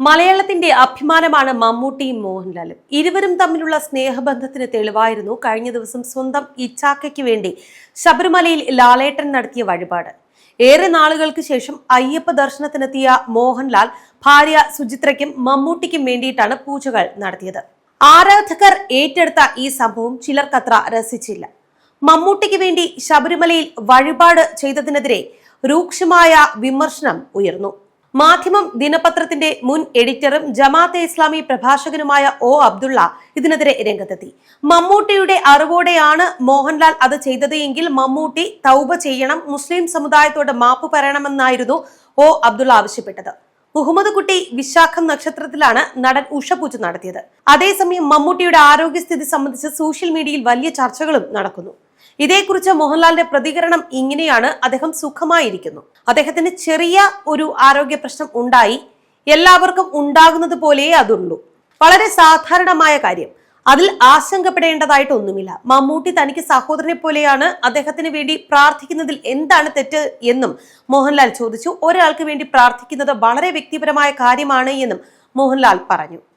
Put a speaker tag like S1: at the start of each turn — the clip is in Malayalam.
S1: മലയാളത്തിന്റെ അഭിമാനമാണ് മമ്മൂട്ടിയും മോഹൻലാലും. ഇരുവരും തമ്മിലുള്ള സ്നേഹബന്ധത്തിന് തെളിവായിരുന്നു കഴിഞ്ഞ ദിവസം സ്വന്തം ഇച്ചാക്കയ്ക്ക് വേണ്ടി ശബരിമലയിൽ ലാലേട്ടൻ നടത്തിയ വഴിപാട്. ഏറെ നാളുകൾക്ക് ശേഷം അയ്യപ്പ ദർശനത്തിനെത്തിയ മോഹൻലാൽ ഭാര്യ സുചിത്രയ്ക്കും മമ്മൂട്ടിക്കും വേണ്ടിയിട്ടാണ് പൂജകൾ നടത്തിയത്. ആരാധകർ ഏറ്റെടുത്ത ഈ സംഭവം ചിലർക്കത്ര രസിച്ചില്ല. മമ്മൂട്ടിക്ക് വേണ്ടി ശബരിമലയിൽ വഴിപാട് ചെയ്തതിനെതിരെ രൂക്ഷമായ വിമർശനം ഉയർന്നു. മാധ്യമം ദിനപത്രത്തിന്റെ മുൻ എഡിറ്ററും ജമാഅത്തെ ഇസ്ലാമി പ്രഭാഷകനുമായ ഒ അബ്ദുള്ള ഇതിനെതിരെ രംഗത്തെത്തി. മമ്മൂട്ടിയുടെ അറിവോടെയാണ് മോഹൻലാൽ അത് ചെയ്തത് എങ്കിൽ മമ്മൂട്ടി തൗബ ചെയ്യണം മുസ്ലിം സമുദായത്തോട് മാപ്പ് പറയണമെന്നായിരുന്നു ഒ അബ്ദുള്ള ആവശ്യപ്പെട്ടത്. മുഹമ്മദ് കുട്ടി വിശാഖം നക്ഷത്രത്തിലാണ് നടൻ ഉഷപൂജ നടത്തിയത്. അതേസമയം മമ്മൂട്ടിയുടെ ആരോഗ്യസ്ഥിതി സംബന്ധിച്ച് സോഷ്യൽ മീഡിയയിൽ വലിയ ചർച്ചകളും നടക്കുന്നു. ഇതേക്കുറിച്ച് മോഹൻലാലിന്റെ പ്രതികരണം ഇങ്ങനെയാണ് അദ്ദേഹം സുഖമായിരിക്കുന്നു. അദ്ദേഹത്തിന് ചെറിയ ഒരു ആരോഗ്യ പ്രശ്നം ഉണ്ടായി. എല്ലാവർക്കും ഉണ്ടാകുന്നത് പോലെയേ അതുള്ളൂ. വളരെ സാധാരണമായ കാര്യം. അതിൽ ആശങ്കപ്പെടേണ്ടതായിട്ടൊന്നുമില്ല. മമ്മൂട്ടി തനിക്ക് സഹോദരനെ പോലെയാണ് അദ്ദേഹത്തിന് വേണ്ടി പ്രാർത്ഥിക്കുന്നതിൽ എന്താണ് തെറ്റ് എന്നും മോഹൻലാൽ ചോദിച്ചു. ഒരാൾക്ക് വേണ്ടി പ്രാർത്ഥിക്കുന്നത് വളരെ വ്യക്തിപരമായ കാര്യമാണ് എന്നും മോഹൻലാൽ പറഞ്ഞു.